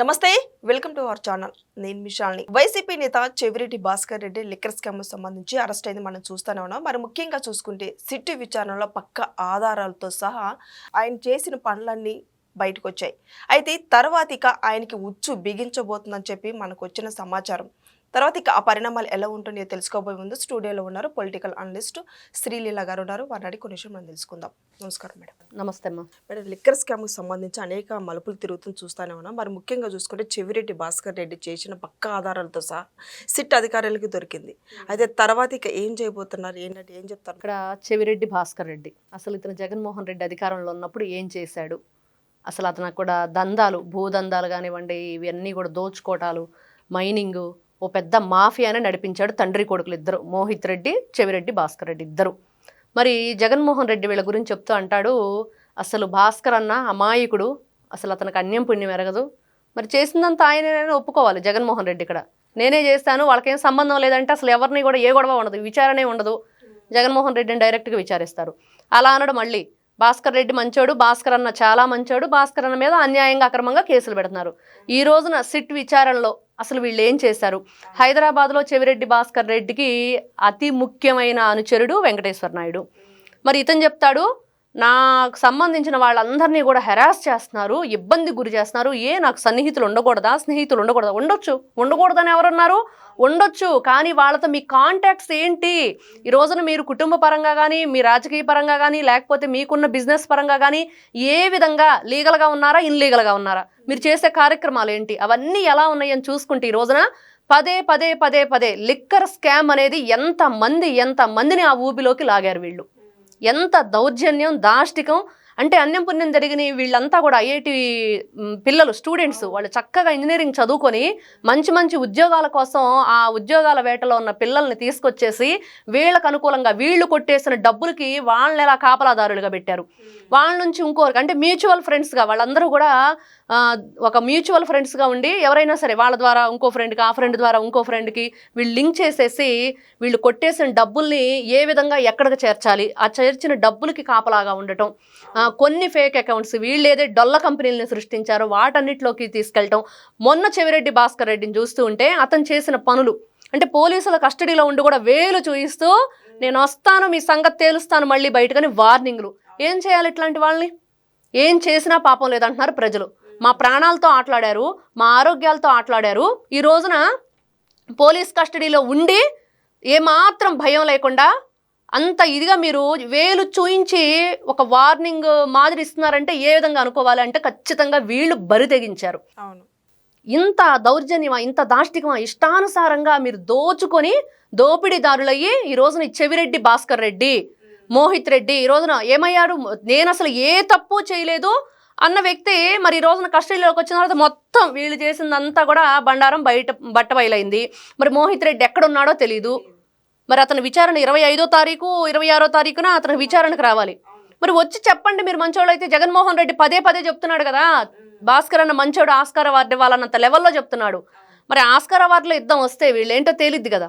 నమస్తే welcome to our channel. నేను మిషాల్ని. వైసీపీ నేత చెవిరెడ్డి భాస్కర్ రెడ్డి లిక్కర్ స్కామ్ సంబంధించి అరెస్ట్ అయింది మనం చూస్తూనే ఉన్నాం. మరి ముఖ్యంగా చూసుకుంటే సిట్టు విచారణలో పక్క ఆధారాలతో సహా ఆయన చేసిన పనులన్నీ బయటకు వచ్చాయి అయితే తర్వాత ఇక ఆయనకి ఉచ్చు బిగించబోతుందని చెప్పి మనకు వచ్చిన సమాచారం. తర్వాత ఇక ఆ పరిణామాలు ఎలా ఉంటుందో తెలుసుకోబోయే ముందు స్టూడియోలో ఉన్నారు పొలిటికల్ అనలిస్ట్ శ్రీలీల గారు ఉన్నారు. వారిని అడిగి కొన్ని విషయం మనం తెలుసుకుందాం. నమస్కారం మేడం. నమస్తే అమ్మా. మేడం లిక్కర్ స్కామ్కి సంబంధించి అనేక మలుపులు తిరుగుతూ చూస్తూనే ఉన్నాం. మరి ముఖ్యంగా చూసుకుంటే చెవిరెడ్డి భాస్కర్ రెడ్డి చేసిన పక్క ఆధారాలతో సహా సిట్ అధికారులకి దొరికింది. అయితే తర్వాత ఇక ఏం చేయబోతున్నారు? ఏంటంటే ఏం చెప్తారు? ఇక్కడ చెవిరెడ్డి భాస్కర్ రెడ్డి. అసలు ఇతను జగన్మోహన్ రెడ్డి అధికారంలో ఉన్నప్పుడు ఏం చేశాడు? అసలు అతను కూడా దందాలు భూదందాలు కానివ్వండి ఇవన్నీ కూడా దోచుకోవటాలు మైనింగ్ ఓ పెద్ద మాఫియానే నడిపించాడు తండ్రి కొడుకులు ఇద్దరు. మోహిత్ రెడ్డి చెవిరెడ్డి భాస్కర్ రెడ్డి ఇద్దరు. మరి జగన్మోహన్ రెడ్డి వీళ్ళ గురించి చెప్తూ అంటాడు అసలు భాస్కర్ అన్న అమాయకుడు. అసలు అతనికి అన్యం పుణ్యం ఎరగదు. మరి చేసిందంతా ఆయననే ఒప్పుకోవాలి జగన్మోహన్ రెడ్డి ఇక్కడ. నేనే చేస్తాను వాళ్ళకేం సంబంధం లేదంటే అసలు ఎవరిని కూడా ఏ గొడవ ఉండదు విచారణే ఉండదు. జగన్మోహన్ రెడ్డిని డైరెక్ట్గా విచారిస్తారు. అలా అనడు మళ్ళీ. భాస్కర్ రెడ్డి మంచోడు భాస్కర్ అన్న చాలా మంచోడు. భాస్కర్ అన్న మీద అన్యాయంగా అక్రమంగా కేసులు పెడుతున్నారు. ఈ రోజున సిట్ విచారణలో అసలు వీళ్ళు ఏం చేశారు? హైదరాబాద్లో చెవిరెడ్డి భాస్కర్ రెడ్డికి అతి ముఖ్యమైన అనుచరుడు వెంకటేశ్వర నాయుడు. మరి ఇతను చెప్తాడు నాకు సంబంధించిన వాళ్ళందరినీ కూడా హెరాస్ చేస్తున్నారు ఇబ్బంది గురి చేస్తున్నారు. ఏ నాకు సన్నిహితులు ఉండకూడదా? స్నేహితులు ఉండకూడదా? ఉండొచ్చు. ఉండకూడదని ఎవరున్నారు? ఉండొచ్చు. కానీ వాళ్ళతో మీ కాంటాక్ట్స్ ఏంటి? ఈ రోజున మీరు కుటుంబ పరంగా కానీ మీ రాజకీయ పరంగా కానీ లేకపోతే మీకున్న బిజినెస్ పరంగా కానీ ఏ విధంగా లీగల్గా ఉన్నారా ఇన్లీగల్గా ఉన్నారా? మీరు చేసే కార్యక్రమాలు ఏంటి? అవన్నీ ఎలా ఉన్నాయని చూసుకుంటే ఈ రోజున పదే పదే పదే పదే లిక్కర్ స్కామ్ అనేది ఎంత మంది ఎంత మందిని ఆ ఊబిలోకి లాగారు వీళ్ళు. ఎంత దౌర్జన్యం దాష్టికం. అంటే అన్యం పుణ్యం జరిగిన వీళ్ళంతా కూడా ఐఐటి పిల్లలు స్టూడెంట్స్ వాళ్ళు చక్కగా ఇంజనీరింగ్ చదువుకొని మంచి మంచి ఉద్యోగాల కోసం ఆ ఉద్యోగాల వేటలో ఉన్న పిల్లల్ని తీసుకొచ్చేసి వీళ్ళకు అనుకూలంగా వీళ్ళు కొట్టేసిన డబ్బులకి వాళ్ళని ఎలా కాపలాదారులుగా పెట్టారు. వాళ్ళ నుంచి ఇంకోరికి అంటే మ్యూచువల్ ఫ్రెండ్స్గా వాళ్ళందరూ కూడా ఒక మ్యూచువల్ ఫ్రెండ్స్గా ఉండి ఎవరైనా సరే వాళ్ళ ద్వారా ఇంకో ఫ్రెండ్కి ఆ ఫ్రెండ్ ద్వారా ఇంకో ఫ్రెండ్కి వీళ్ళు లింక్ చేసేసి వీళ్ళు కొట్టేసిన డబ్బుల్ని ఏ విధంగా ఎక్కడికి చేర్చాలి? ఆ చేర్చిన డబ్బులకి కాపలాగా ఉండటం కొన్ని ఫేక్ అకౌంట్స్ వీళ్ళు ఏదే డొల్ల కంపెనీలను సృష్టించారో వాటన్నిటిలోకి తీసుకెళ్ళటం. మొన్న చెవిరెడ్డి భాస్కర్ రెడ్డిని చూస్తూ ఉంటే అతను చేసిన పనులు అంటే పోలీసుల కస్టడీలో ఉండి కూడా వేలు చూయిస్తూ నేను వస్తాను మీ సంగతి తేలుస్తాను మళ్ళీ బయటకని వార్నింగ్లు. ఏం చేయాలి ఇట్లాంటి వాళ్ళని? ఏం చేసినా పాపం లేదంటున్నారు ప్రజలు. మా ప్రాణాలతో ఆటలాడారు మా ఆరోగ్యాలతో ఆటలాడారు. ఈ రోజున పోలీస్ కస్టడీలో ఉండి ఏమాత్రం భయం లేకుండా అంత ఇదిగా మీరు వేలు చూయించి ఒక వార్నింగ్ మాదిరి ఇస్తున్నారంటే ఏ విధంగా అనుకోవాలి అంటే ఖచ్చితంగా వీళ్ళు బరి తెగించారు. అవును. ఇంత దౌర్జన్యమా ఇంత దాష్టికమా ఇష్టానుసారంగా మీరు దోచుకొని దోపిడీదారులయ్యి ఈ రోజున ఈ చెవిరెడ్డి భాస్కర్ రెడ్డి మోహిత్ రెడ్డి ఈ రోజున ఏమయ్యాడు నేను అసలు ఏ తప్పు చేయలేదు. అన్న వ్యక్తి మరి ఈ రోజున కస్టడీలోకి వచ్చిన తర్వాత మొత్తం వీళ్ళు చేసిందంతా కూడా బండారం బయట బట్ట బయలైంది. మరి మోహిత్ రెడ్డి ఎక్కడున్నాడో తెలియదు మరి అతని విచారణ ఇరవై ఐదో తారీఖు ఇరవై ఆరో తారీఖున అతని విచారణకు రావాలి. మరి వచ్చి చెప్పండి మీరు మంచోళ్ళు అయితే. జగన్మోహన్ రెడ్డి పదే పదే చెప్తున్నాడు కదా. భాస్కర్ అన్న మంచోడు ఆస్కార్ అవార్డు ఇవ్వాలన్నంత లెవెల్లో చెప్తున్నాడు. మరి ఆస్కార్ అవార్డులో యుద్ధం వస్తే వీళ్ళు ఏంటో తేలిద్ది కదా.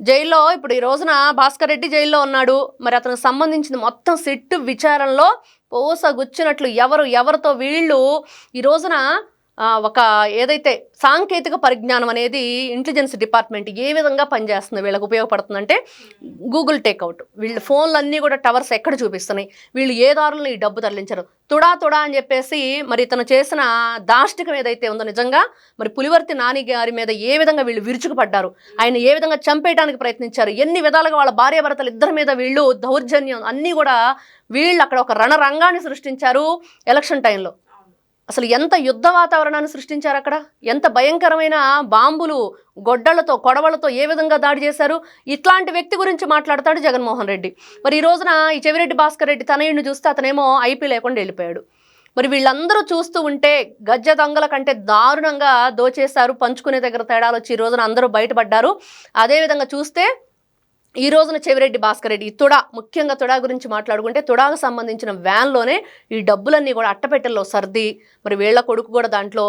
జైల్లో ఇప్పుడు ఈ రోజున భాస్కర్ రెడ్డి జైల్లో ఉన్నాడు. మరి అతనికి సంబంధించిన మొత్తం సిట్ విచారణలో పోసగుచ్చినట్లు ఎవరు ఎవరితో వీళ్ళు ఈ రోజున ఒక ఏదైతే సాంకేతిక పరిజ్ఞానం అనేది ఇంటెలిజెన్స్ డిపార్ట్మెంట్ ఏ విధంగా పనిచేస్తుంది వీళ్ళకి ఉపయోగపడుతుందంటే గూగుల్ టేక్అవుట్ వీళ్ళ ఫోన్లు అన్నీ కూడా టవర్స్ ఎక్కడ చూపిస్తున్నాయి? వీళ్ళు ఏ దారులను ఈ డబ్బు తరలించారు? తుడా తుడా అని చెప్పేసి మరి ఇతను చేసిన దాష్టికం ఏదైతే ఉందో నిజంగా మరి పులివర్తి నాని గారి మీద ఏ విధంగా వీళ్ళు విరుచుకుపడ్డారు? ఆయన ఏ విధంగా చంపేయడానికి ప్రయత్నించారు? ఎన్ని విధాలుగా వాళ్ళ భార్యాభర్తలు ఇద్దరి మీద వీళ్ళు దౌర్జన్యం అన్నీ కూడా వీళ్ళు అక్కడ ఒక రణరంగాన్ని సృష్టించారు ఎలక్షన్ టైంలో అసలు ఎంత యుద్ధ వాతావరణాన్ని సృష్టించారు అక్కడ? ఎంత భయంకరమైన బాంబులు గొడ్డలతో కొడవలతో ఏ విధంగా దాడి చేశారు? ఇట్లాంటి వ్యక్తి గురించి మాట్లాడతాడు జగన్మోహన్ రెడ్డి. మరి ఈ రోజున ఈ చెవిరెడ్డి భాస్కర్ రెడ్డి తనయుడిని చూస్తే అతనేమో ఐపీ లేకుండా వెళ్ళిపోయాడు. మరి వీళ్ళందరూ చూస్తూ ఉంటే గజ్జ దొంగల కంటే దారుణంగా దోచేశారు పంచుకునే దగ్గర తేడాలు వచ్చి ఈ రోజున అందరూ బయటపడ్డారు. అదేవిధంగా చూస్తే ఈ రోజున చెవిరెడ్డి భాస్కర్ రెడ్డి తుడా ముఖ్యంగా తుడా గురించి మాట్లాడుకుంటే తుడాకు సంబంధించిన వ్యాన్లోనే ఈ డబ్బులన్నీ కూడా అట్టపెట్టెల్లో సర్ది మరి వీళ్ళ కొడుకు కూడా దాంట్లో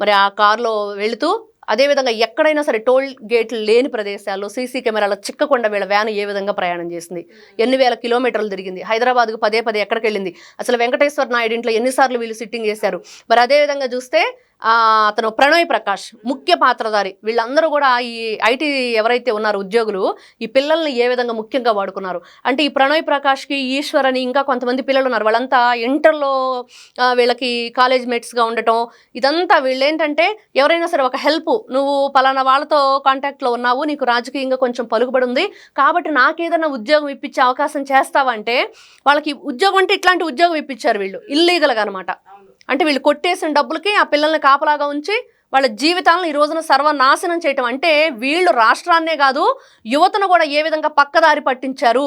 మరి ఆ కారులో వెళుతూ అదేవిధంగా ఎక్కడైనా సరే టోల్ గేట్లు లేని ప్రదేశాల్లో సీసీ కెమెరాలో చిక్కకుండా వీళ్ళ వ్యాన్ ఏ విధంగా ప్రయాణం చేసింది? ఎన్ని వేల కిలోమీటర్లు తిరిగింది? హైదరాబాద్కు పదే పదే ఎక్కడికి వెళ్ళింది అసలు వెంకటేశ్వర నాయుడు ఇంట్లో ఎన్నిసార్లు వీళ్ళు సిట్టింగ్ చేశారు? మరి అదేవిధంగా చూస్తే అతను ప్రణయ్ ప్రకాష్ ముఖ్య పాత్రధారి. వీళ్ళందరూ కూడా ఈ ఐటీ ఎవరైతే ఉన్నారో ఉద్యోగులు ఈ పిల్లల్ని ఏ విధంగా ముఖ్యంగా వాడుకున్నారు? అంటే ఈ ప్రణయ్ ప్రకాష్కి ఈశ్వర్ అని ఇంకా కొంతమంది పిల్లలు ఉన్నారు. వాళ్ళంతా ఇంటర్లో వీళ్ళకి కాలేజ్ మేట్స్గా ఉండటం ఇదంతా వీళ్ళు ఏంటంటే ఎవరైనా సరే ఒక హెల్ప్ నువ్వు పలానా వాళ్ళతో కాంటాక్ట్లో ఉన్నావు నీకు రాజకీయంగా కొంచెం పలుకుబడి ఉంది కాబట్టి నాకేదైనా ఉద్యోగం ఇప్పించే అవకాశం చేస్తావంటే వాళ్ళకి ఉద్యోగం అంటే ఇట్లాంటి ఉద్యోగం ఇప్పించారు వీళ్ళు. ఇల్లీగల్గా అనమాట అంటే వీళ్ళు కొట్టేసిన డబ్బులకి ఆ పిల్లల్ని కాపలాగా ఉంచి వాళ్ళ జీవితాలను ఈ రోజున సర్వనాశనం చేయటం. అంటే వీళ్ళు రాష్ట్రాన్నే కాదు యువతను కూడా ఏ విధంగా పక్కదారి పట్టించారు?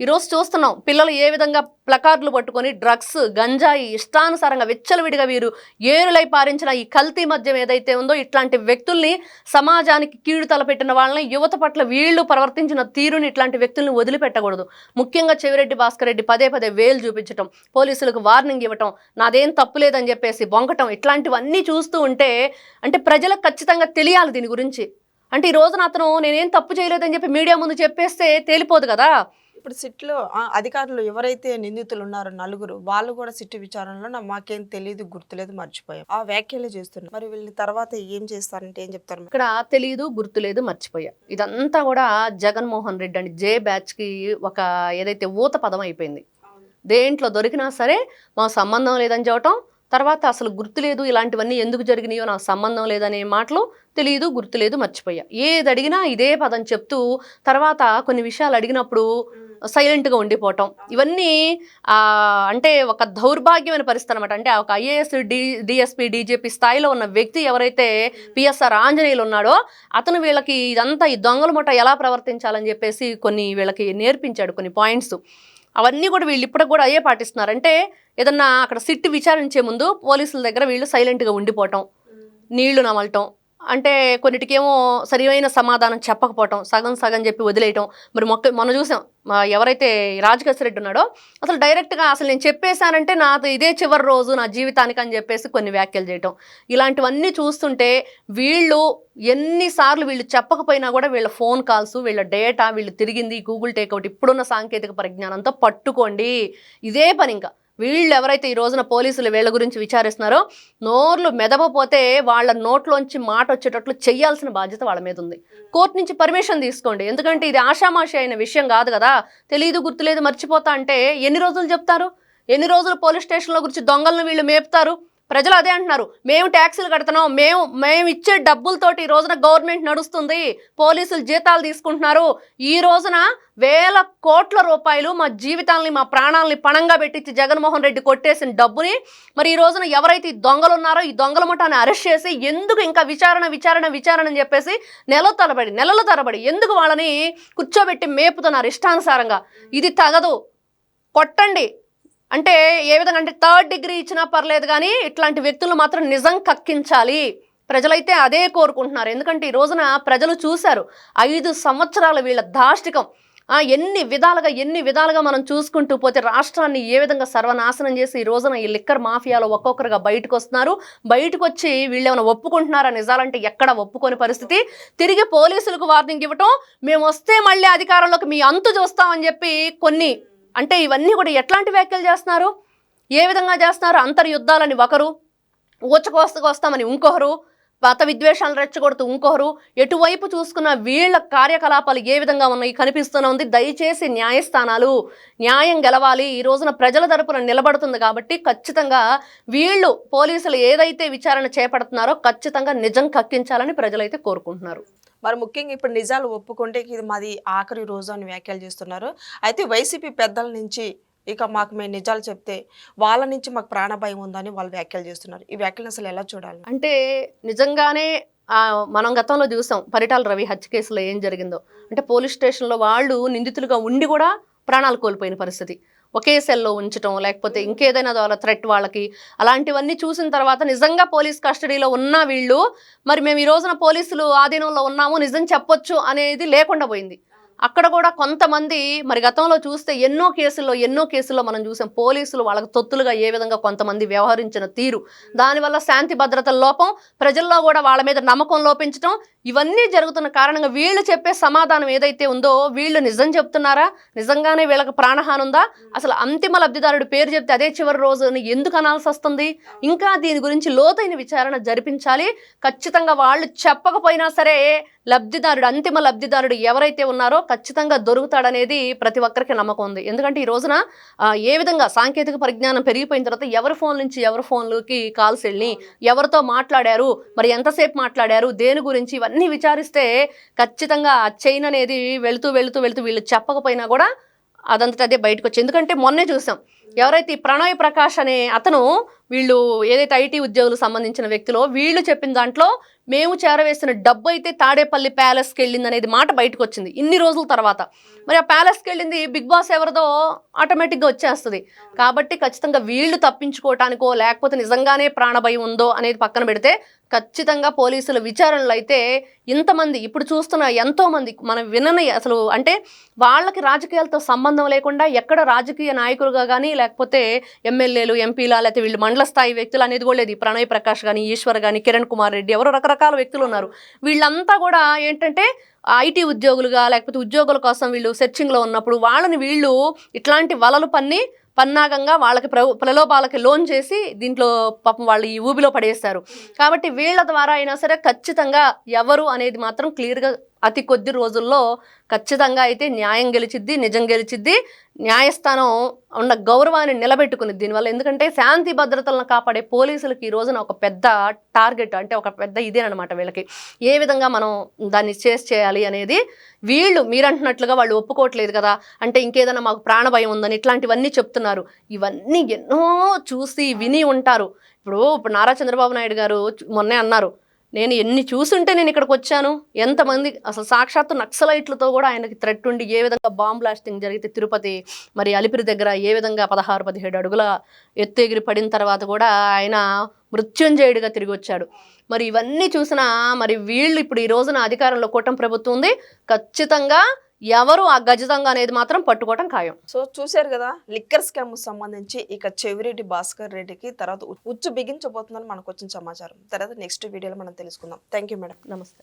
ఈరోజు చూస్తున్నాం పిల్లలు ఏ విధంగా ప్లకార్డులు పట్టుకొని డ్రగ్స్ గంజాయి ఇష్టానుసారంగా విచ్చలవిడిగా వీరు ఏరులై పారించిన ఈ కల్తీ మద్యం ఏదైతే ఉందో ఇట్లాంటి వ్యక్తుల్ని సమాజానికి కీడు తలపెట్టిన వాళ్ళని యువత పట్ల వీళ్ళు ప్రవర్తించిన తీరుని ఇట్లాంటి వ్యక్తుల్ని వదిలిపెట్టకూడదు. ముఖ్యంగా చెవిరెడ్డి భాస్కర్ రెడ్డి పదే పదే వేలు చూపించటం పోలీసులకు వార్నింగ్ ఇవ్వటం నాదేం తప్పు లేదని చెప్పేసి బొంకటం ఇట్లాంటివన్నీ చూస్తూ ఉంటే అంటే ప్రజలకు ఖచ్చితంగా తెలియాలి దీని గురించి. అంటే ఈ రోజున అతను నేనేం తప్పు చేయలేదని చెప్పి మీడియా ముందు చెప్పేస్తే తేలిపోదు కదా? ఇప్పుడు సిట్లో ఆ, అధికారులు ఎవరైతే నిందితులు ఉన్నారో నలుగురు వాళ్ళు కూడా సిట్టు విచారణలో మాకేం తెలియదు గుర్తులేదు మర్చిపోయాం. ఆ వ్యాఖ్యలు చేస్తున్నారు. మరి వీళ్ళని తర్వాత ఏం చేస్తారంటే ఏం చెప్తారు ఇక్కడ తెలియదు గుర్తులేదు మర్చిపోయా. ఇదంతా కూడా జగన్మోహన్ రెడ్డి అండి జే బ్యాచ్కి ఒక ఏదైతే ఊత పదం అయిపోయింది. దేంట్లో దొరికినా సరే మా సంబంధం లేదని చెప్పటం తర్వాత అసలు గుర్తులేదు ఇలాంటివన్నీ ఎందుకు జరిగినాయో నాకు సంబంధం లేదనే మాటలు తెలియదు గుర్తులేదు మర్చిపోయా. ఏది అడిగినా ఇదే పదం చెప్తూ తర్వాత కొన్ని విషయాలు అడిగినప్పుడు సైలెంట్గా ఉండిపోవటం. ఇవన్నీ అంటే ఒక దౌర్భాగ్యమైన పరిస్థితి అనమాట అంటే ఒక ఐఏఎస్ డి డిఎస్పీ డీజీపీ స్థాయిలో ఉన్న వ్యక్తి ఎవరైతే పిఎస్ఆర్ ఆంజనేయులు ఉన్నాడో అతను వీళ్ళకి ఇదంతా ఈ దొంగల ముఠ ఎలా ప్రవర్తించాలని చెప్పేసి కొన్ని వీళ్ళకి నేర్పించాడు కొన్ని పాయింట్స్. అవన్నీ కూడా వీళ్ళు ఇప్పటికి కూడా అయ్యే పాటిస్తున్నారు. అంటే ఏదన్నా అక్కడ సిట్ విచారించే ముందు పోలీసుల దగ్గర వీళ్ళు సైలెంట్గా ఉండిపోవటం నీళ్ళు నమలటం అంటే కొన్నిటికేమో సరియైన సమాధానం చెప్పకపోవటం సగం సగం చెప్పి వదిలేయటం. మరి మొక్క మొన్న చూసాం ఎవరైతే రాజకేశ్ రెడ్డి ఉన్నాడో అసలు డైరెక్ట్గా అసలు నేను చెప్పేశానంటే నాది ఇదే చివరి రోజు నా జీవితానికి అని చెప్పేసి కొన్ని వ్యాఖ్యలు చేయటం. ఇలాంటివన్నీ చూస్తుంటే వీళ్ళు ఎన్నిసార్లు వీళ్ళు చెప్పకపోయినా కూడా వీళ్ళ ఫోన్ కాల్స్ వీళ్ళ డేటా వీళ్ళు తిరిగింది గూగుల్ టేక్అవుట్ ఇప్పుడున్న సాంకేతిక పరిజ్ఞానంతో పట్టుకోండి. ఇదే పని ఇంకా. వీళ్ళు ఎవరైతే ఈ రోజున పోలీసులు వీళ్ళ గురించి విచారిస్తున్నారో నోర్లు మెదపపోతే వాళ్ళ నోట్లోంచి మాట వచ్చేటట్లు చేయాల్సిన బాధ్యత వాళ్ళ మీద ఉంది. కోర్టు నుంచి పర్మిషన్ తీసుకోండి. ఎందుకంటే ఇది ఆషామాషి అయిన విషయం కాదు కదా. తెలియదు గుర్తులేదు మర్చిపోతా అంటే ఎన్ని రోజులు చెప్తారు? ఎన్ని రోజులు పోలీస్ స్టేషన్లో గురించి దొంగలను వీళ్ళు మేపుతారు? ప్రజలు అదే అంటున్నారు. మేము ట్యాక్సులు కడుతున్నాం. మేము మేము ఇచ్చే డబ్బులతోటి ఈ రోజున గవర్నమెంట్ నడుస్తుంది. పోలీసులు జీతాలు తీసుకుంటున్నారు. ఈ రోజున వేల కోట్ల రూపాయలు మా జీవితాల్ని మా ప్రాణాలని పణంగా పెట్టించి జగన్మోహన్ రెడ్డి కొట్టేసిన డబ్బుని మరి ఈ రోజున ఎవరైతే ఈ దొంగలు ఉన్నారో ఈ దొంగల ముఠాన్ని అరెస్ట్ చేసి ఎందుకు ఇంకా విచారణ విచారణ విచారణ అని చెప్పేసి నెల తరబడి నెలల తరబడి ఎందుకు వాళ్ళని కూర్చోబెట్టి మేపుతున్నారు ఇష్టానుసారంగా? ఇది తగదు. కొట్టండి. అంటే ఏ విధంగా అంటే థర్డ్ డిగ్రీ ఇచ్చినా పర్లేదు కానీ ఇట్లాంటి వ్యక్తులు మాత్రం నిజం కక్కించాలి. ప్రజలైతే అదే కోరుకుంటున్నారు. ఎందుకంటే ఈ రోజున ప్రజలు చూశారు ఐదు సంవత్సరాల వీళ్ళ దాష్టికం. ఎన్ని విధాలుగా ఎన్ని విధాలుగా మనం చూసుకుంటూ పోతే రాష్ట్రాన్ని ఏ విధంగా సర్వనాశనం చేసి ఈ రోజున ఈ లిక్కర్ మాఫియాలో ఒక్కొక్కరుగా బయటకు వస్తున్నారు బయటకు వచ్చి వీళ్ళు ఏమైనా ఒప్పుకుంటున్నారా నిజాలంటే ఎక్కడ ఒప్పుకోని పరిస్థితి. తిరిగి పోలీసులకు వార్నింగ్ ఇవ్వటం మేము వస్తే మళ్ళీ అధికారంలోకి మీ అంతు చూస్తామని చెప్పి కొన్ని అంటే ఇవన్నీ కూడా ఎట్లాంటి వ్యాఖ్యలు చేస్తున్నారు? ఏ విధంగా చేస్తున్నారు? అంతర్యుద్ధాలని ఒకరు ఊచకోస్తకు వస్తామని ఇంకొకరు పాత విద్వేషాలను రెచ్చగొడుతూ ఇంకొకరు ఎటువైపు చూసుకున్న వీళ్ళ కార్యకలాపాలు ఏ విధంగా ఉన్నాయి కనిపిస్తూనే ఉంది. దయచేసి న్యాయస్థానాలు న్యాయం గెలవాలి. ఈ రోజున ప్రజల తరపున నిలబడుతుంది కాబట్టి ఖచ్చితంగా వీళ్ళు పోలీసులు ఏదైతే విచారణ చేపడుతున్నారో ఖచ్చితంగా నిజం కక్కించాలని ప్రజలైతే కోరుకుంటున్నారు. మరి ముఖ్యంగా ఇప్పుడు నిజాలు ఒప్పుకుంటే ఇది మాది ఆఖరి రోజు అని వ్యాఖ్యలు చేస్తున్నారు. అయితే వైసీపీ పెద్దల నుంచి ఇక మాకు మేము నిజాలు చెప్తే వాళ్ళ నుంచి మాకు ప్రాణభయం ఉందని వాళ్ళు వ్యాఖ్యలు చేస్తున్నారు. ఈ వ్యాఖ్యలు అసలు ఎలా చూడాలి? అంటే నిజంగానే మనం గతంలో చూసాం పరిటాల రవి హత్య కేసులో ఏం జరిగిందో. అంటే పోలీస్ స్టేషన్లో వాళ్ళు నిందితులుగా ఉండి కూడా ప్రాణాలు కోల్పోయిన పరిస్థితి. ఒకే సెల్లో ఉంచడం లేకపోతే ఇంకేదైనా వాళ్ళ థ్రెట్ వాళ్ళకి అలాంటివన్నీ చూసిన తర్వాత నిజంగా పోలీస్ కస్టడీలో ఉన్న వీళ్ళు మరి మేము ఈ రోజున పోలీసులు ఆధీనంలో ఉన్నాము నిజం చెప్పొచ్చు అనేది లేకుండా పోయింది. అక్కడ కూడా కొంతమంది మరి గతంలో చూస్తే ఎన్నో కేసుల్లో ఎన్నో కేసుల్లో మనం చూసాం పోలీసులు వాళ్ళకి తొత్తులుగా ఏ విధంగా కొంతమంది వ్యవహరించిన తీరు. దానివల్ల శాంతి భద్రతల లోపం ప్రజల్లో కూడా వాళ్ళ మీద నమ్మకం లోపించడం ఇవన్నీ జరుగుతున్న కారణంగా వీళ్ళు చెప్పే సమాధానం ఏదైతే ఉందో వీళ్ళు నిజం చెప్తున్నారా? నిజంగానే వీళ్ళకి ప్రాణహాని ఉందా? అసలు అంతిమ లబ్ధిదారుడు పేరు చెప్తే అదే చివరి రోజు ఎందుకు అనాల్సి వస్తుంది? ఇంకా దీని గురించి లోతైన విచారణ జరిపించాలి. ఖచ్చితంగా వాళ్ళు చెప్పకపోయినా సరే లబ్ధిదారుడు అంతిమ లబ్ధిదారుడు ఎవరైతే ఉన్నారో ఖచ్చితంగా దొరుకుతాడనేది ప్రతి ఒక్కరికి నమ్మకం ఉంది. ఎందుకంటే ఈ రోజున ఏ విధంగా సాంకేతిక పరిజ్ఞానం పెరిగిపోయిన తర్వాత ఎవరి ఫోన్ నుంచి ఎవరి ఫోన్లోకి కాల్స్ వెళ్ళి ఎవరితో మాట్లాడారు మరి ఎంతసేపు మాట్లాడారు దేని గురించి ఇవన్నీ విచారిస్తే ఖచ్చితంగా చైన్ అనేది వెళుతూ వెళుతూ వెళుతూ వీళ్ళు చెప్పకపోయినా కూడా అదంతట అదే బయటకు వచ్చి ఎందుకంటే మొన్నే చూసాం ఎవరైతే ప్రణయ్ ప్రకాష్ అనే అతను వీళ్ళు ఏదైతే ఐటీ ఉద్యోగులకు సంబంధించిన వ్యక్తిలో వీళ్ళు చెప్పిన దాంట్లో మేము చేరవేసిన డబ్బు అయితే తాడేపల్లి ప్యాలెస్కి వెళ్ళింది అనేది మాట బయటకు వచ్చింది ఇన్ని రోజుల తర్వాత. మరి ఆ ప్యాలెస్కి వెళ్ళింది బిగ్ బాస్ ఎవరిదో ఆటోమేటిక్గా వచ్చేస్తుంది. కాబట్టి ఖచ్చితంగా వీళ్ళు తప్పించుకోవటానికో లేకపోతే నిజంగానే ప్రాణభయం ఉందో అనేది పక్కన పెడితే ఖచ్చితంగా పోలీసుల విచారణలు అయితే ఇంతమంది ఇప్పుడు చూస్తున్న ఎంతో మంది మనం వినని అసలు అంటే వాళ్ళకి రాజకీయాలతో సంబంధం లేకుండా ఎక్కడ రాజకీయ నాయకులుగా కానీ లేకపోతే ఎమ్మెల్యేలు ఎంపీలా లేకపోతే వీళ్ళు మండల స్థాయి వ్యక్తులు అనేది కూడా లేదు. ఈ ప్రణయ్ ప్రకాష్ కానీ ఈశ్వర్ కానీ కిరణ్ కుమార్ రెడ్డి ఎవరో రకరకాల వ్యక్తులు ఉన్నారు. వీళ్ళంతా కూడా ఏంటంటే ఐటీ ఉద్యోగులుగా లేకపోతే ఉద్యోగుల కోసం వీళ్ళు సెర్చింగ్లో ఉన్నప్పుడు వాళ్ళని వీళ్ళు ఇట్లాంటి వలలు పన్ని పన్నాగంగా వాళ్ళకి ప్ర ప్రలోభాలకి లోన్ చేసి దీంట్లో పాపం వాళ్ళు ఈ ఊబిలో పడేస్తారు. కాబట్టి వీళ్ళ ద్వారా అయినా సరే ఖచ్చితంగా ఎవరు అనేది మాత్రం క్లియర్గా అతి కొద్ది రోజుల్లో ఖచ్చితంగా అయితే న్యాయం గెలిచిద్ది నిజం గెలిచిద్ది న్యాయస్థానం ఉన్న గౌరవాన్ని నిలబెట్టుకుని దీనివల్ల. ఎందుకంటే శాంతి భద్రతలను కాపాడే పోలీసులకి ఈ రోజున ఒక పెద్ద టార్గెట్ అంటే ఒక పెద్ద ఇదేనమాట వీళ్ళకి. ఏ విధంగా మనం దాన్ని చేసి చేయాలి అనేది వీళ్ళు మీరంటున్నట్లుగా వాళ్ళు ఒప్పుకోవట్లేదు కదా. అంటే ఇంకేదైనా మాకు ప్రాణభయం ఉందని ఇట్లాంటివన్నీ చెప్తున్నారు. ఇవన్నీ ఎన్నో చూసి విని ఉంటారు. ఇప్పుడు ఇప్పుడు నారా చంద్రబాబు నాయుడు గారు మొన్నే అన్నారు నేను ఎన్ని చూసుంటే నేను ఇక్కడికి వచ్చాను. ఎంతమంది అసలు సాక్షాత్తు నక్సలైట్లతో కూడా ఆయనకి థ్రెట్ ఉండి ఏ విధంగా బాంబ్ బ్లాస్టింగ్ జరిగితే తిరుపతి మరి అలిపిరి దగ్గర ఏ విధంగా పదహారు పదిహేడు అడుగుల ఎత్తు ఎగిరి పడిన తర్వాత కూడా ఆయన మృత్యుంజయుడిగా తిరిగి వచ్చాడు. మరి ఇవన్నీ చూసినా మరి వీళ్ళు ఇప్పుడు ఈ రోజున అధికారంలో కూటమి ప్రభుత్వం ఉంది. ఖచ్చితంగా ఎవరు ఆ గజదంగా అనేది మాత్రం పట్టుకోవటం ఖాయం. సో చూశారు కదా లిక్కర్ స్కామ్ సంబంధించి ఇక చెవిరెడ్డి భాస్కర్ రెడ్డికి తర్వాత ఉచ్చు బిగించబోతుందని మనకు వచ్చిన సమాచారం. తర్వాత నెక్స్ట్ వీడియోలో మనం తెలుసుకుందాం. థ్యాంక్ యూ మేడం నమస్తే.